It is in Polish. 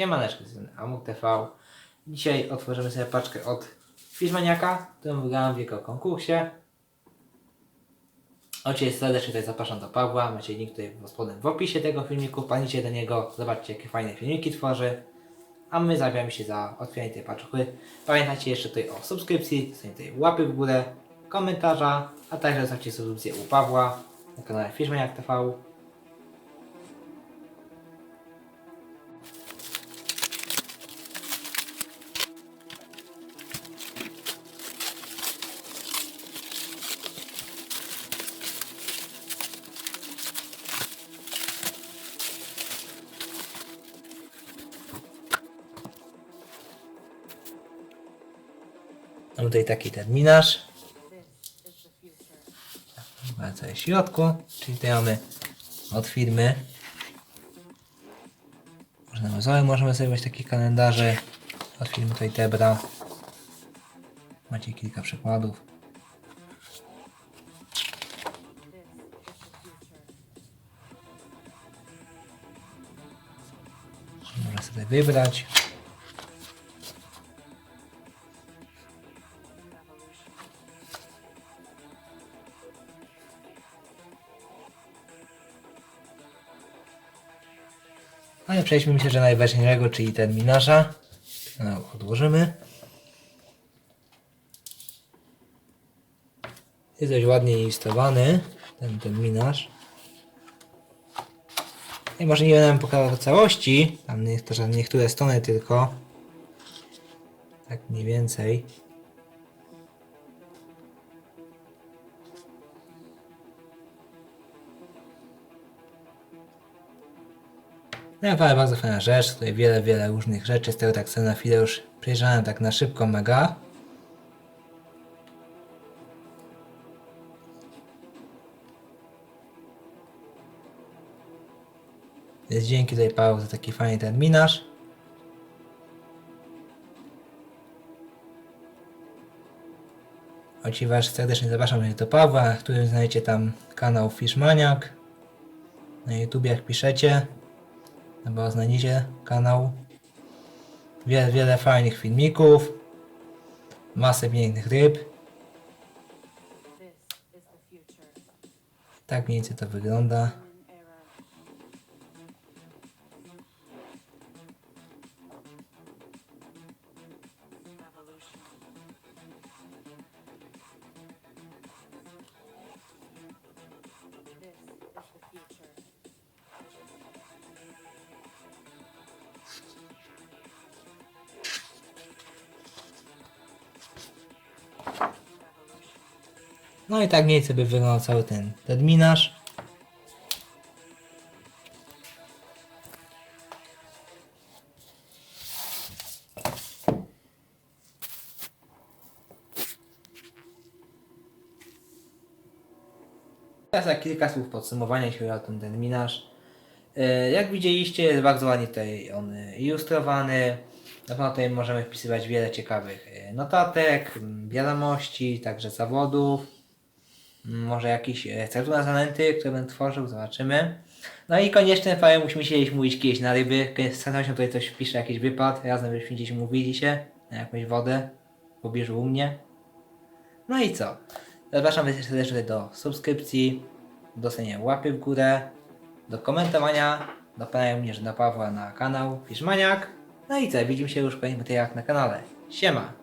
Siemaneczko, z Amuk TV. Dzisiaj otworzymy sobie paczkę od Fishmaniaka, którą wygrałem w jego konkursie. Oczywiście serdecznie tutaj zapraszam do Pawła, macie link tutaj pod spodem w opisie tego filmiku, panicie do niego, zobaczcie jakie fajne filmiki tworzy. A my zabieramy się za otwieranie tej paczki. Pamiętajcie jeszcze tutaj o subskrypcji, zostawcie tutaj łapy w górę, komentarza, a także zostawcie subskrypcję u Pawła na kanale Fishmaniak TV. Mamy tutaj taki terminarz. Bardzo w środku, czyli tutaj mamy od firmy. Można wzory możemy sobie mieć takie kalendarze od firmy tutaj Tebra. Macie kilka przykładów. Można sobie wybrać. Ale przejdźmy myślę, że najważniejszego, czyli terminarza. No, odłożymy. Jest dość ładnie ilustrowany ten terminarz. I może nie będę pokazał całości, tam nie, to, że niektóre strony tylko. Tak mniej więcej. No ale bardzo fajna rzecz, tutaj wiele, wiele różnych rzeczy, z tego tak sobie na chwilę już przejrzałem tak na szybko mega. Więc dzięki tutaj Paweł za taki fajny terminarz. Oczywiście Was serdecznie zapraszam do Pawła, którym znajdziecie tam kanał Fishmaniak. Na YouTube jak piszecie. Chyba znajdziecie kanał. Wiele, wiele fajnych filmików. Masę pięknych ryb. Tak mniej więcej to wygląda. No i tak mniej by wyglądał cały ten terminarz. Teraz tak kilka słów podsumowania, jeśli chodzi o ten terminarz. E, Jak widzieliście, jest bardzo ładnie tutaj on ilustrowany. Na pewno tutaj możemy wpisywać wiele ciekawych e, notatek, m, wiadomości, także zawodów. Może jakieś recepty na zanęty, które będę tworzył, zobaczymy. No i koniecznie fajnie musimy się gdzieś mówić kiedyś na ryby. Staram się tutaj coś wpiszę, jakiś wypad. Razem byśmy gdzieś mówili się na jakąś wodę w pobliżu u mnie. No i co? Zapraszam Was serdecznie do subskrypcji, do stawienia łapy w górę, do komentowania, do pana również do Pawła na kanał Fishmaniak. No i co? Widzimy się już w kolejnych materiałach na kanale. Siema!